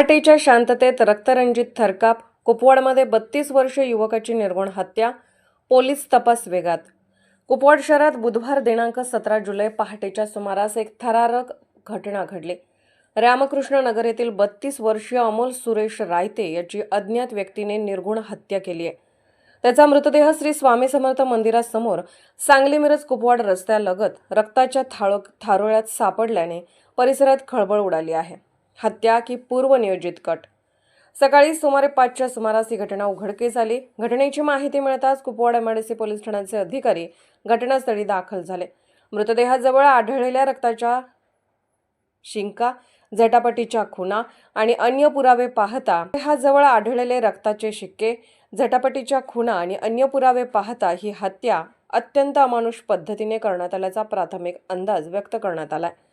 पहाटेच्या शांततेत रक्तरंजित थरकाप कुपवाडमध्ये बत्तीस वर्षीय युवकाची निर्गुण हत्या पोलीस तपास वेगात. कुपवाड शहरात बुधवार दिनांक सतरा जुलै पहाटेच्या सुमारास एक थरारक घटना घडली. रामकृष्ण नगर येथील बत्तीस वर्षीय अमोल सुरेश रायते याची अज्ञात व्यक्तीने निर्गुण हत्या केली आहे. त्याचा मृतदेह श्री स्वामी समर्थ मंदिरासमोर सांगली मिरज कुपवाड रस्त्यालगत रक्ताच्या थाळो थारोळ्यात सापडल्याने परिसरात खळबळ उडाली आहे. हत्या की पूर्वनियोजित कट. सकाळी सुमारे पाचच्या सुमारास ही घटना उघडकीस आली. घटनेची माहिती मिळताच कुपवाड एमआयडीसी पोलीस ठाण्याचे अधिकारी घटनास्थळी दाखल झाले. मृतदेहाजवळ आढळलेल्या रक्ताच्या शिंका झटापटीच्या खुणा आणि अन्य पुरावे पाहता हा जवळ आढळलेले रक्ताचे शिक्के झटापटीच्या खुणा आणि अन्य पुरावे पाहता ही हत्या अत्यंत अमानुष पद्धतीने करण्यात आल्याचा प्राथमिक अंदाज व्यक्त करण्यात आला आहे